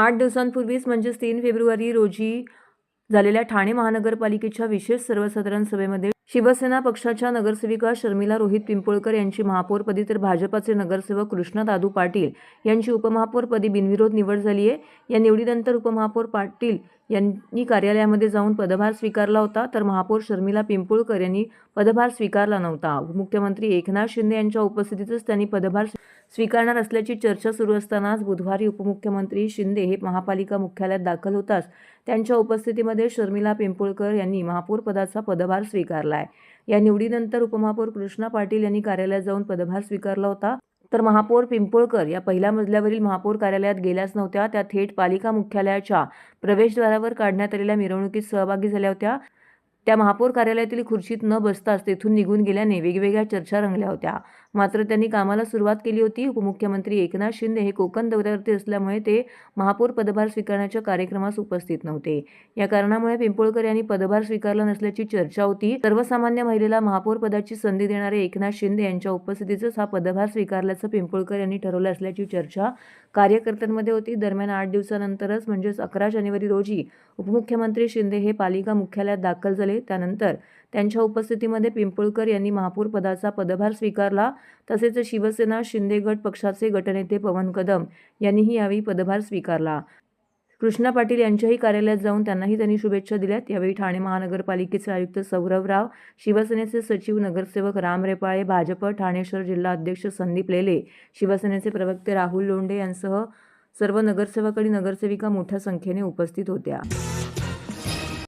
आठ दिवसांपूर्वीच म्हणजेच तीन फेब्रुवारी रोजी झालेल्या ठाणे महानगरपालिकेच्या विशेष सर्वसाधारण सभेमध्ये शिवसेना पक्षाच्या नगरसेविका शर्मिला रोहित पिंपळकर यांची महापौरपदी तर भाजपाचे नगरसेवक कृष्ण दादू पाटील यांची उपमहापौरपदी बिनविरोध निवड झाली आहे. या निवडीनंतर उपमहापौर पाटील यांनी कार्यालयामध्ये जाऊन पदभार स्वीकारला होता तर महापौर शर्मिला पिंपोळकर यांनी पदभार स्वीकारला नव्हता. उपमुख्यमंत्री एकनाथ शिंदे यांच्या उपस्थितीतच त्यांनी पदभार स्वीकारणार असल्याची चर्चा सुरू असतानाच बुधवारी उपमुख्यमंत्री शिंदे हे महापालिका मुख्यालयात दाखल होताच. त्यांच्या उपस्थितीमध्ये शर्मिला पिंपुळकर यांनी महापौर पदाचा पदभार स्वीकारला आहे या निवडीनंतर उपमहापौर कृष्णा पाटील यांनी कार्यालयात जाऊन पदभार स्वीकारला होता. तर महापौर पिंपोळकर या पहिल्या मजल्यावरील महापौर कार्यालयात गेल्याच नव्हत्या. त्या थेट पालिका मुख्यालयाच्या प्रवेशद्वारावर काढण्यात आलेल्या मिरवणुकीत सहभागी झाल्या होत्या. त्या महापौर कार्यालयातील खुर्चीत न बसताच तेथून निघून गेल्याने वेगवेगळ्या चर्चा रंगल्या होत्या. मात्र त्यांनी कामाला सुरुवात केली होती. उपमुख्यमंत्री एकनाथ शिंदे हे कोकण दौऱ्यावरती असल्यामुळे ते महापौर पदभार स्वीकारण्याच्या कार्यक्रमास उपस्थित नव्हते. या कारणामुळे पिंपोळकर यांनी पदभार स्वीकारला नसल्याची चर्चा होती. सर्वसामान्य महिलेला महापौर पदाची संधी देणारे एकनाथ शिंदे यांच्या उपस्थितीतच हा पदभार स्वीकारल्याचं पिंपोळकर यांनी ठरवलं असल्याची चर्चा कार्यकर्त्यांमध्ये होती. दरम्यान आठ दिवसानंतरच म्हणजेच अकरा जानेवारी रोजी उपमुख्यमंत्री शिंदे हे पालिका मुख्यालयात दाखल झाले. त्यानंतर त्यांच्या उपस्थितीमध्ये पिंपळकर यांनी महापौर पदाचा पदभार स्वीकारला. तसेच शिवसेना शिंदे गट पक्षाचे गटनेते पवन कदम यांनीही यावेळी पदभार स्वीकारला. कृष्णा पाटील यांच्याही कार्यालयात जाऊन त्यांनाही त्यांनी शुभेच्छा दिल्यात. यावेळी ठाणे महानगरपालिकेचे आयुक्त सौरव राव शिवसेनेचे सचिव नगरसेवक राम रेपाळे भाजप ठाणे शहर जिल्हा अध्यक्ष संदीप लेले शिवसेनेचे प्रवक्ते राहुल लोंढे यांसह सर्व नगरसेवक आणि नगरसेविका मोठ्या संख्येने उपस्थित होत्या.